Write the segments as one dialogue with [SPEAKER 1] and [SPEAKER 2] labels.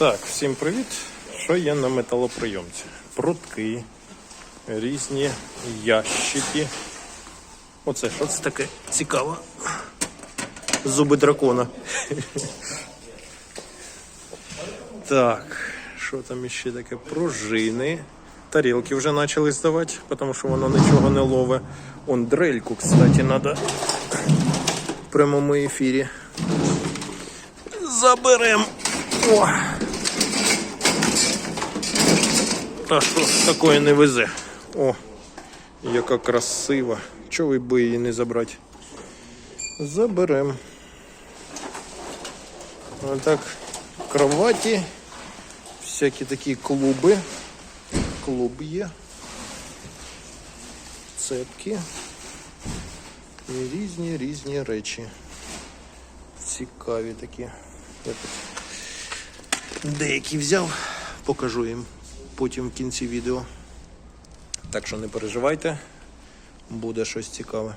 [SPEAKER 1] Так, всім привіт. Що є на металоприйомці? Прутки, різні ящики. Оце що це таке цікаво. Зуби дракона. Так, що там іще таке? Пружини. Тарілки вже почали здавати, тому що воно нічого не лове. Он дрельку, кстати, треба в прямому ефірі. Заберем. О! Та що ж такое не везе? О, яка красива. Чого би її не забрати? Заберем. Отак, кроваті, всякі такі клуби. Клуб є. Цепки. І різні різні речі. Цікаві такі. Я тут деякі взяв, покажу їм потім в кінці відео. Так що не переживайте, буде щось цікаве.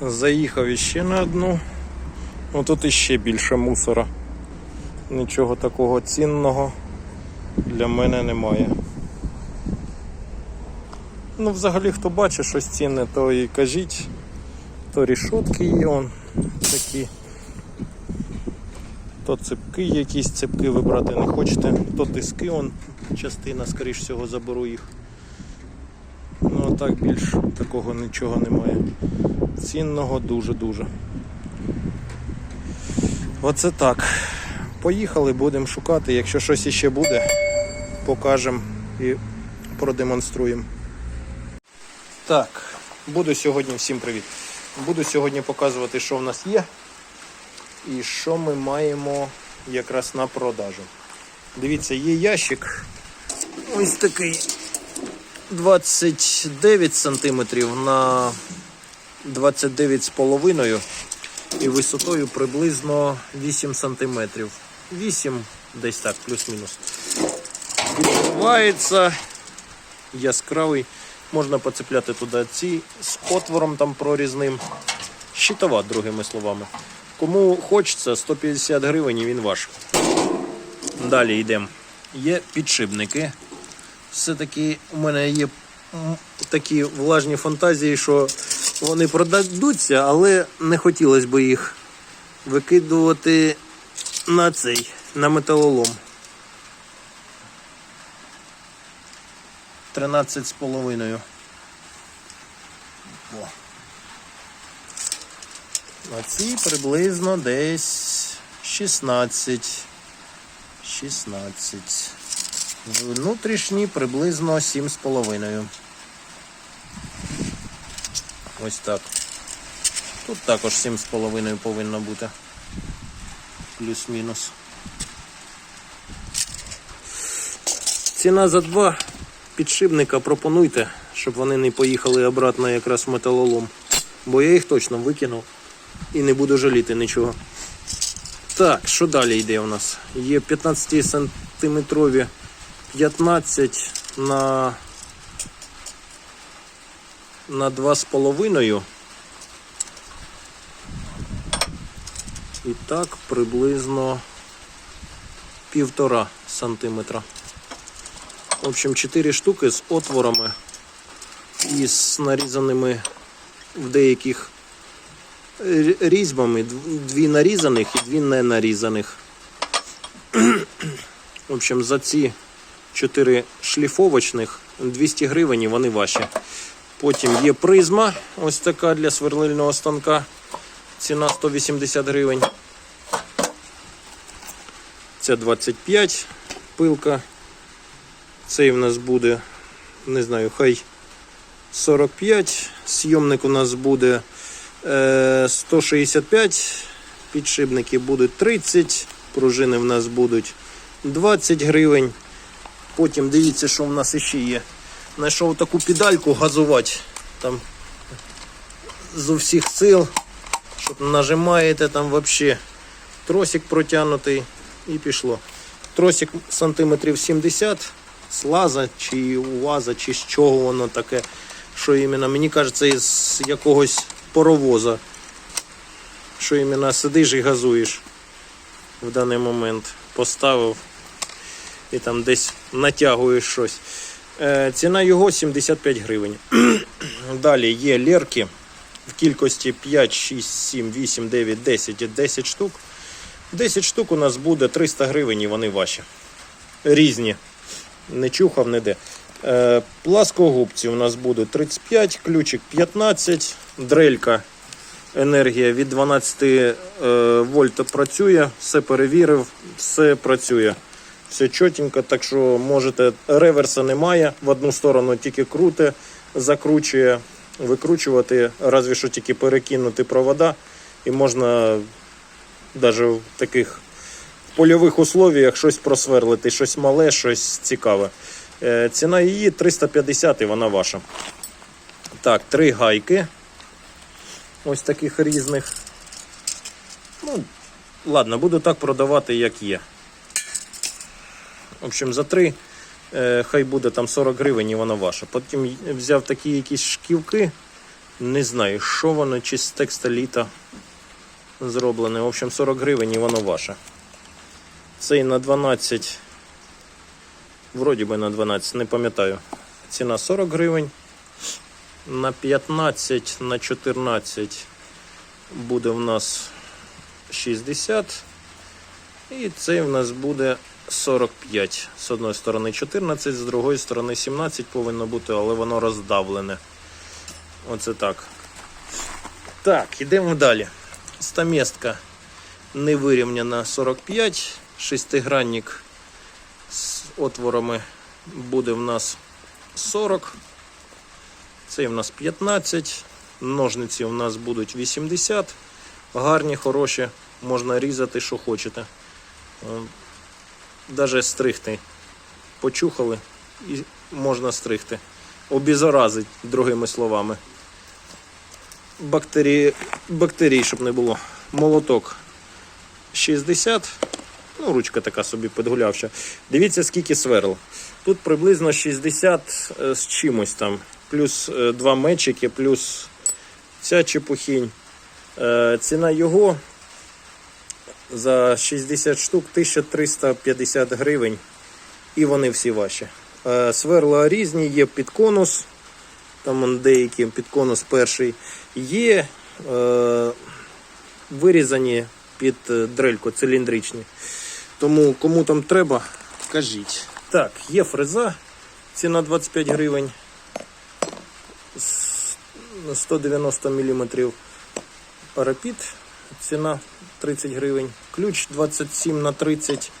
[SPEAKER 1] Заїхав іще на одну. Ну тут іще більше мусора. Нічого такого цінного для мене немає. Ну, взагалі, хто бачить щось цінне, то і кажіть. То рішотки є он такі. То цепки якісь цепки ви брати не хочете, то диски, он частина, скоріш всього, заберу їх. Ну а так більш такого нічого немає. Цінного дуже-дуже. Оце так. Поїхали, будемо шукати. Якщо щось іще буде, покажемо і продемонструємо. Так, буду сьогодні всім привіт. Буду сьогодні показувати, що в нас є і що ми маємо якраз на продажу. Дивіться, є ящик. Ось такий 29 см на 29,5 і висотою приблизно 8 см. 8 десь так, плюс-мінус. Відкривається яскравий. Можна поцепляти туди ці з отвором там прорізним. Щитова, другими словами. Кому хочеться, 150 гривень і він ваш. Далі йдемо. Є підшипники. Все-таки у мене є такі влажні фантазії, що вони продадуться, але не хотілося б їх викидувати на цей, на металолом. 13 з половиною. А ці приблизно десь 16. 16. Внутрішні приблизно 7,5. Ось так. Тут також 7,5 повинно бути. Плюс-мінус. Ціна за два підшипника пропонуйте, щоб вони не поїхали обратно якраз в металолом. Бо я їх точно викинув і не буду жаліти нічого. Так, що далі йде у нас? Є 15 сантиметрові 15 на на 2,5. І так приблизно півтора сантиметра. В общем, 4 штуки з отворами і з нарізаними в деяких різьбами. Дві нарізаних і дві не нарізаних. В общем, за ці 4 шліфовочних 200 гривень і вони ваші. Потім є призма, ось така для сверлильного станка. Ціна 180 гривень. Це 25 пилка. Цей в нас буде, не знаю, хай 45. Сйомник у нас буде 165. Підшипники будуть 30. Пружини в нас будуть 20 гривень. Потім дивіться, що в нас іще є. Знайшов таку педальку газувати. Там з усіх сил. Щоб нажимаєте там взагалі тросик протягнутий і пішло. Тросик сантиметрів 70 з лаза чи УАЗа, чи з чого воно таке. Що іменно, мені кажеться, із якогось паровоза. Що іменно сидиш і газуєш в даний момент. поставив і там десь натягуєш щось. Е, ціна його 75 гривень. Далі є лерки в кількості 5, 6, 7, 8, 9, 10 і 10 штук. 10 штук у нас буде 300 гривень і вони ваші. Різні. Не чухав ніде. Е, пласкогубці у нас буде 35, ключик 15, дрелька енергія від 12 е, вольт працює, все перевірив, все працює. Все чотенько, так що можете, реверса немає, в одну сторону тільки круте, закручує, викручувати, разві що тільки перекинути провода, і можна навіть в таких польових условіях щось просверлити, щось мале, щось цікаве. Е, Ціна її 350 і вона ваша. Так, три гайки. Ось таких різних. Ну, ладно, буду так продавати, як є. В общем, за три е, хай буде там 40 гривень і вона ваша. Потім взяв такі якісь шківки. Не знаю, що воно, чи з текстоліта зроблене. В общем, 40 гривень і воно ваше. Цей на 12. Вроді би на 12, не пам'ятаю. Ціна 40 гривень. На 15, на 14 буде в нас 60. І цей в нас буде 45. З одної сторони 14, з другої сторони 17 повинно бути, але воно роздавлене. Оце так. Так, йдемо далі. Стаместка не вирівняна 45. Шестигранник отворами буде в нас 40. Це в нас 15. Ножниці у нас будуть 80. Гарні, хороші, можна різати, що хочете. Навіть стригти. Почухали і можна стригти. Обізоразить, другими словами. Бактерії, бактерій, щоб не було. Молоток 60. Ну, ручка така собі підгулявша. Дивіться, скільки сверл. Тут приблизно 60 е, з чимось там. Плюс е, два мечики, плюс ця чепухінь. Е, Ціна його за 60 штук 1350 гривень. І вони всі ваші. Сверла різні, є під конус. Там деякі під конус перший. Є е, вирізані під дрельку циліндричні. Тому кому там треба, кажіть. Так, є фреза, ціна 25 гривень. 190 мм парапіт, ціна 30 гривень. Ключ 27 на 30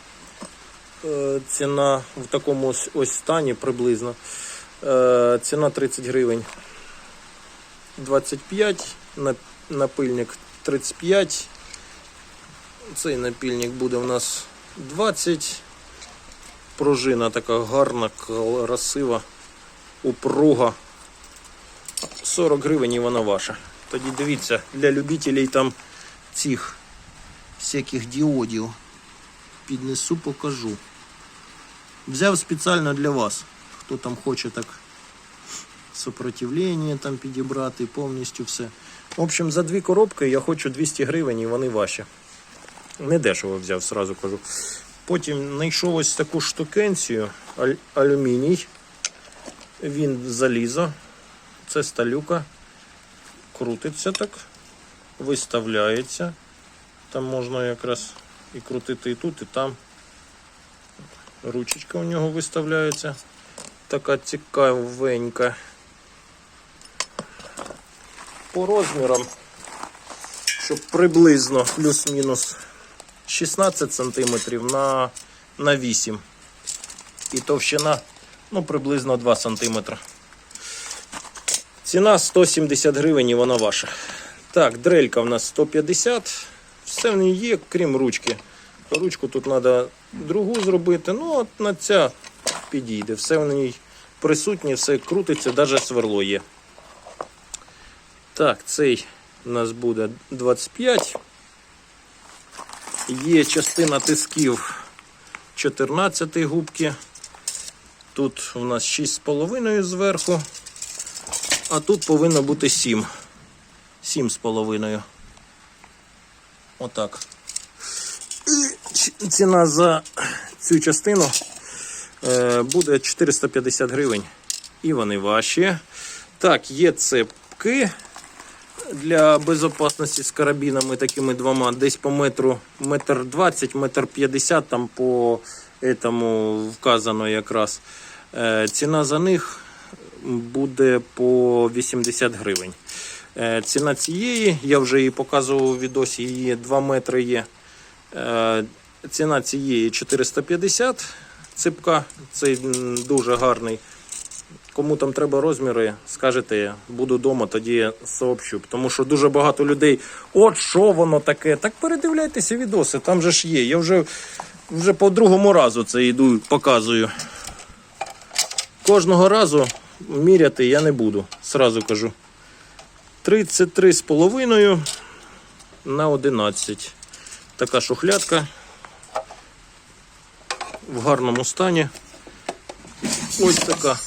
[SPEAKER 1] е, ціна в такому ось, ось стані приблизно. Е, Ціна 30 гривень. 25, напильник 35. Цей напільник буде у нас 20. Пружина така гарна, красива, упруга. 40 гривень і вона ваша. Тоді дивіться, для любителей там цих всяких діодів. Піднесу, покажу. Взяв спеціально для вас. Хто там хоче так сопротивлення там підібрати, повністю все. В общем, за дві коробки я хочу 200 гривень і вони ваші. Не дешево взяв, сразу кажу. Потім знайшов ось таку штукенцію, аль- алюміній. Він залізо. Це сталюка. Крутиться так, виставляється. Там можна якраз і крутити і тут, і там. Ручечка у нього виставляється. Така цікавенька. По розмірам, щоб приблизно плюс-мінус 16 см на, на 8 і товщина ну, приблизно 2 см. Ціна 170 гривень і вона ваша. Так, дрелька в нас 150. Все в ній є, крім ручки. Ручку тут треба другу зробити. Ну, от на ця підійде. Все в ній присутнє, все крутиться, навіть сверло є. Так, цей у нас буде 25. Є частина тисків 14 губки. Тут у нас 6,5 зверху. А тут повинно бути 7. 7,5. Отак. І ціна за цю частину е, буде 450 гривень. І вони ваші. Так, є цепки для безопасності з карабінами такими двома, десь по метру, метр 20, метр 50, там по этому вказано якраз. Е, ціна за них буде по 80 гривень. Е, ціна цієї, я вже її показував у відосі, її 2 метри є. Е, ціна цієї 450 ципка, цей дуже гарний. Кому там треба розміри, скажете, буду вдома, тоді сообщу. Тому що дуже багато людей, от що воно таке. Так передивляйтеся відоси, там же ж є. Я вже, вже по другому разу це йду, показую. Кожного разу міряти я не буду, сразу кажу. 33,5 на 11. Така шухлядка в гарному стані. Ось така.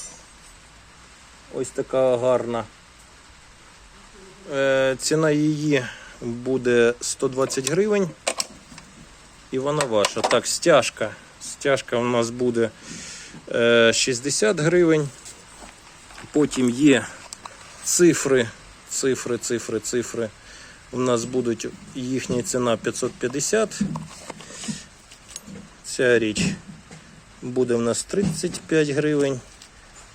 [SPEAKER 1] Ось така гарна. Е, ціна її буде 120 гривень. І вона ваша. Так, стяжка. Стяжка у нас буде е, 60 гривень. Потім є цифри, цифри, цифри, цифри. У нас будуть їхня ціна 550. Ця річ буде у нас 35 гривень.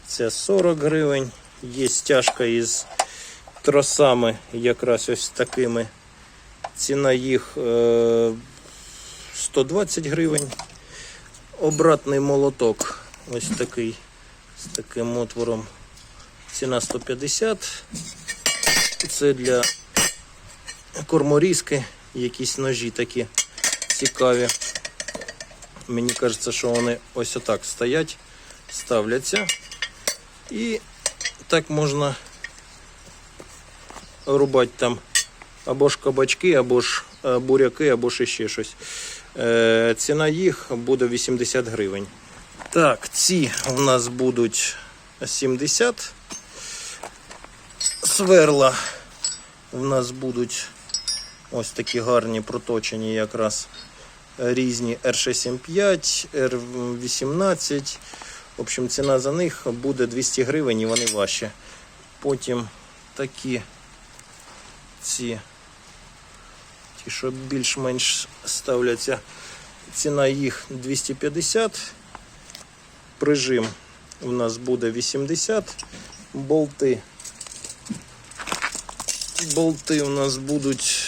[SPEAKER 1] Це 40 гривень. Є стяжка із тросами, якраз ось такими. Ціна їх е, 120 гривень. Обратний молоток. Ось такий з таким отвором. Ціна 150. Це для корморізки, якісь ножі такі цікаві. Мені кажеться, що вони ось отак стоять, ставляться. І так можна рубати там або ж кабачки, або ж е, буряки, або ж ще щось. Е, ціна їх буде 80 гривень. Так, ці у нас будуть 70. Сверла у нас будуть ось такі гарні проточені якраз різні R675, R18. В общем, ціна за них буде 200 гривень і вони ваші. Потім такі ці, ті, що більш-менш ставляться. Ціна їх 250. Прижим у нас буде 80. Болти. Болти у нас будуть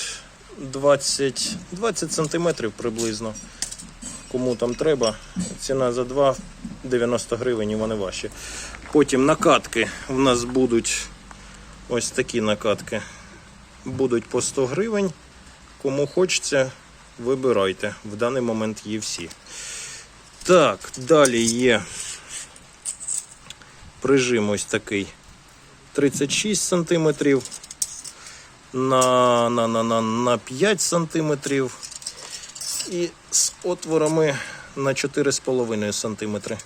[SPEAKER 1] 20, 20 сантиметрів приблизно. Кому там треба. Ціна за 2 90 гривень і вони ваші. Потім накатки у нас будуть ось такі накатки. Будуть по 100 гривень. Кому хочеться, вибирайте. В даний момент є всі. Так, далі є прижим ось такий 36 сантиметрів на, на, на, на, на 5 сантиметрів і з отворами на 4,5 сантиметри.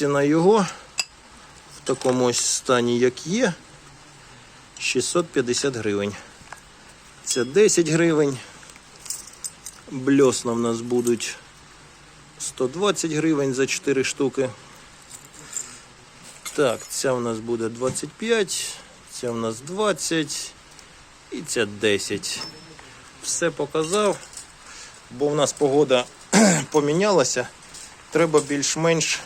[SPEAKER 1] Ціна його в такому ось стані, як є, 650 гривень. Це 10 гривень. Бльосна в нас будуть 120 гривень за 4 штуки. Так, ця у нас буде 25, ця у нас 20 і ця 10. Все показав, бо в нас погода помінялася. Треба більш-менш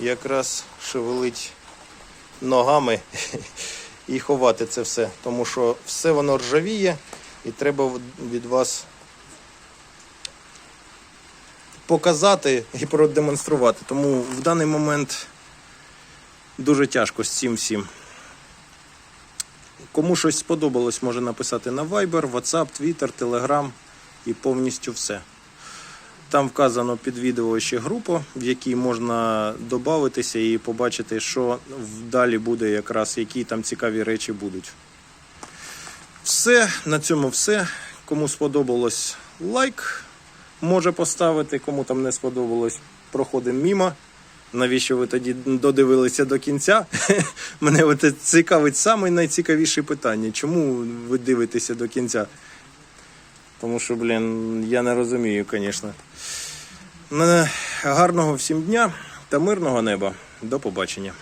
[SPEAKER 1] якраз шевелити ногами і ховати це все. Тому що все воно ржавіє і треба від вас показати і продемонструвати. Тому в даний момент дуже тяжко з цим всім. Кому щось сподобалось, може написати на Viber, WhatsApp, Twitter, Telegram і повністю все. Там вказано під відео ще група, в якій можна додатися і побачити, що далі буде, якраз які там цікаві речі будуть. Все, на цьому все. Кому сподобалось лайк, може поставити, кому там не сподобалось, проходимо мімо. Навіщо ви тоді додивилися до кінця? Мене цікавить найцікавіше питання. Чому ви дивитеся до кінця? Тому що, блін, я не розумію, звісно. Гарного всім дня та мирного неба. До побачення.